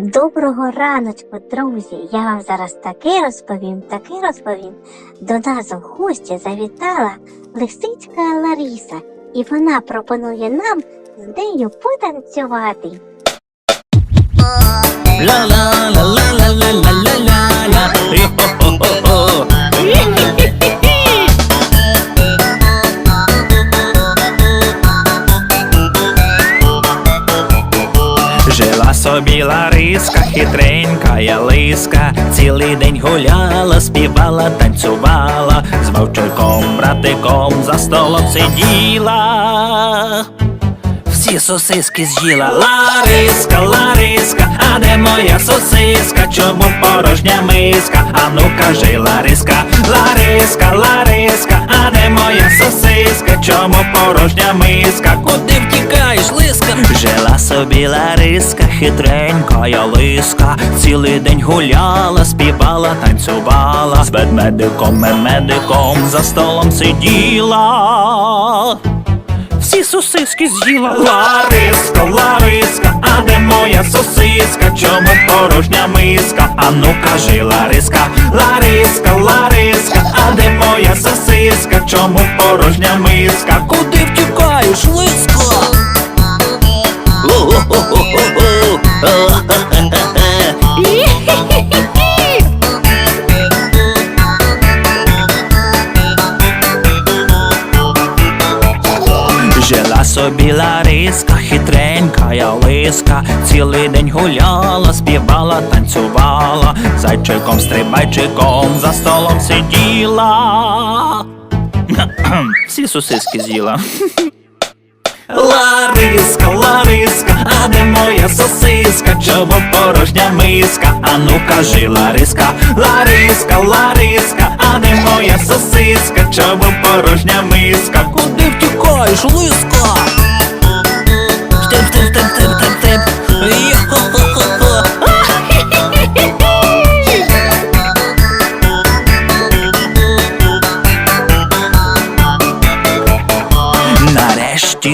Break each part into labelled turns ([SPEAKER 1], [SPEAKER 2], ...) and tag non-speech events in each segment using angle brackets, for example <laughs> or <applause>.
[SPEAKER 1] Доброго раночку, друзі! Я вам зараз таки розповім, таки розповім. До нас в гості завітала лисичка Ларіса, і вона пропонує нам з нею потанцювати.
[SPEAKER 2] La la la la la la la la la Жила собі Лариска, хитренька я лиска, цілий день гуляла, співала, танцювала, з вовчиком, братиком за столом сиділа. Всі сосиски з'їла Лариска, Лариска, а де моя сосиска? Чому порожня миска? А ну кажи, Лариска, Лариска, Лариска, а де моя сосиска? Чому порожня миска? Куди втікаєш, лиска? Жила собі Лариска, хитренька я лиска, цілий день гуляла, співала, танцювала, з ведмедиком, медиком за столом сиділа. Всі сосиски з'їла Лариска, Лариска, а де моя сосиска? Чому порожня миска? А ну кажи, Лариска, Лариска, Лариска, а де моя сосиска? Чому порожня миска? Собі Лариска, хитренька я лиска, цілий день гуляла, співала, танцювала, зайчиком, стрибайчиком за столом сиділа. <clears throat> Всі сосиски з'їла. <laughs> Лариска, Лариска, а де моя сосиска? Чому порожня миска? А ну кажи, Лариска, Лариска, Лариска, а де моя сосиска? Чому порожня миска?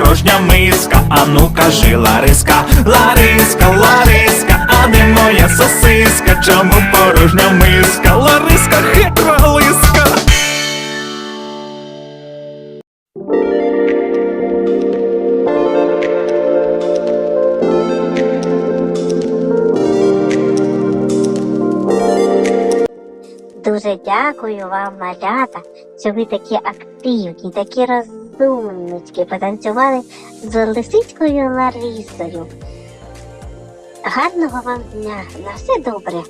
[SPEAKER 2] Порожня миска? А ну кажи, Лариска, Лариска, Лариска, а де моя сосиска? Чому порожня миска? Лариска, хитра лиска.
[SPEAKER 1] Дуже дякую вам, малята, що ви такі активні, такі розумнички потанцювали з лисичкою Ларисою. Гарного вам дня, на все добре.